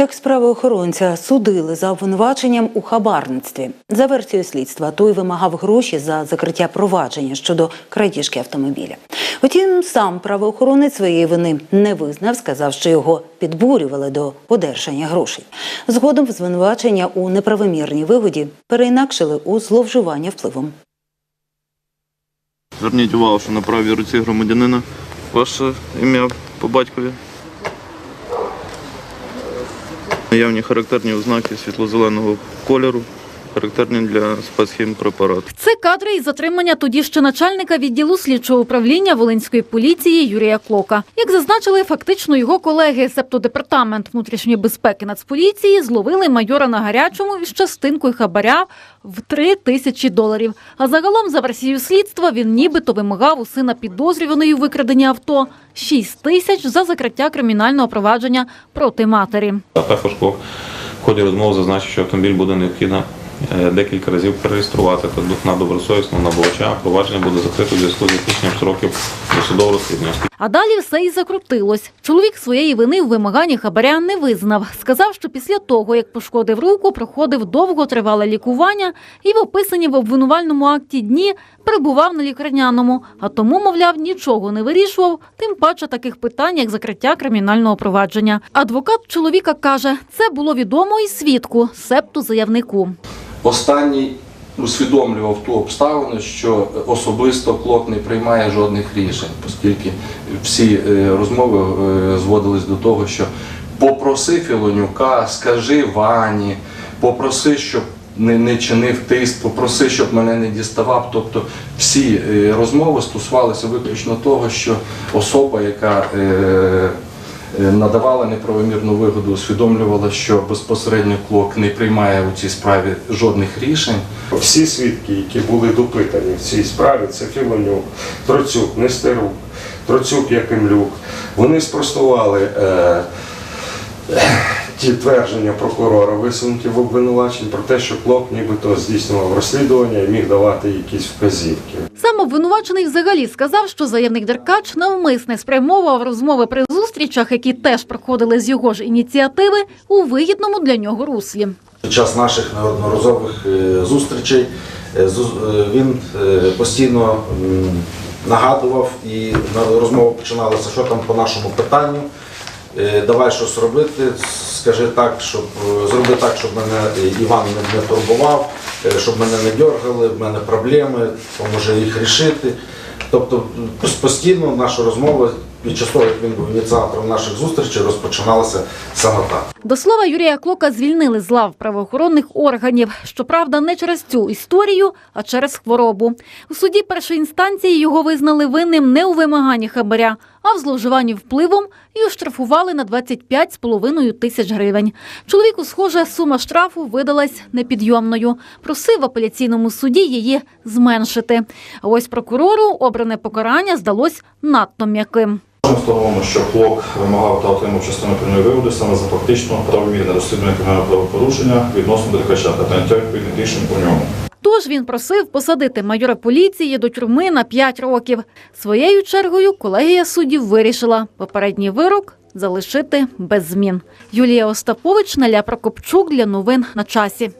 Екс-правоохоронця судили за обвинуваченням у хабарництві. За версією слідства, той вимагав гроші за закриття провадження щодо крадіжки автомобіля. Втім, сам правоохоронець своєї вини не визнав, сказав, що його підбурювали до подержання грошей. Згодом звинувачення у неправомірній вигоді переінакшили у зловживання впливом. Зверніть увагу, що на правій руці громадянина ваше ім'я по батькові. Наявні характерні ознаки світло-зеленого кольору, характерні для спецхімпрепарату. Це кадри із затримання тоді ще начальника відділу слідчого управління Волинської поліції Юрія Клока. Як зазначили фактично ййого колеги, себто департамент внутрішньої безпеки Нацполіції зловили майора на гарячому із частинкою хабаря в 3 тисячі доларів. А загалом, за версією слідства, він нібито вимагав у сина підозрюваної у викраденні авто 6 тисяч за закриття кримінального провадження проти матері. А також по ході розмови зазначив, що автомобіль буде необхідно декілька разів перереєструвати та на добросовісного набувача. Провадження буде закрито у зв'язку з закінченням строків досудового розслідування. А далі все і закрутилось. Чоловік своєї вини в вимаганні хабаря не визнав. Сказав, що після того, як пошкодив руку, проходив довготривале лікування і в описані в обвинувальному акті дні перебував на лікарняному, а тому, мовляв, нічого не вирішував, тим паче таких питань, як закриття кримінального провадження. Адвокат чоловіка каже, це було відомо і свідку, септу заявнику. Останній усвідомлював ту обставину, що особисто Клок не приймає жодних рішень, оскільки всі е, розмови е, зводились до того, що попроси Філонюка, скажи Вані, попроси, щоб не, не чинив тиск, попроси, щоб мене не діставав. Тобто всі е, розмови стосувалися виключно того, що особа, яка надавала неправомірну вигоду, усвідомлювала, що безпосередньо клок не приймає у цій справі жодних рішень. Всі свідки, які були допитані в цій справі, це Філонюк, Троцюк, Нестерук, Троцюк Якимлюк. Вони спростували е, ті твердження прокурора, висунуті в обвинуваченні про те, що Клок нібито здійснював розслідування і міг давати якісь вказівки. Сам обвинувачений взагалі сказав, що заявник Деркач навмисне спрямовував розмови при зустрічах, які теж проходили з його ж ініціативи, у вигідному для нього руслі. Під час наших неодноразових е, зустрічей е, е, він постійно нагадував і на- розмова починалася, що там по нашому питанню. Е, Давай щось робити, скажи так, щоб е, зроби так, щоб мене е, Іван не, турбував, щоб мене не дергали, в мене проблеми, поможе їх рішити. Тобто постійно наша розмова під час того, як він був ініціатором наших зустрічей, розпочиналася саме так. До слова, Юрія Клока звільнили з лав правоохоронних органів. Щоправда, не через цю історію, а через хворобу. У суді першої інстанції його визнали винним не у вимаганні хабаря, а в зловживанні впливом і оштрафували на 25,5 тисяч гривень. Чоловіку, схоже, сума штрафу видалась непідйомною. Просив в апеляційному суді її зменшити. А ось прокурору обране покарання здалось надто м'яким. Ми встановимо, що Клок вимагав та отримав частину пільної вигоди саме за фактично правомірне розслідування кримінального правопорушення відносно деркача та прийняття відповідних рішень по ньому. Тож він просив посадити майора поліції до тюрми на 5 років. Своєю чергою колегія суддів вирішила попередній вирок залишити без змін. Юлія Остапович, Наля Прокопчук для новин на часі.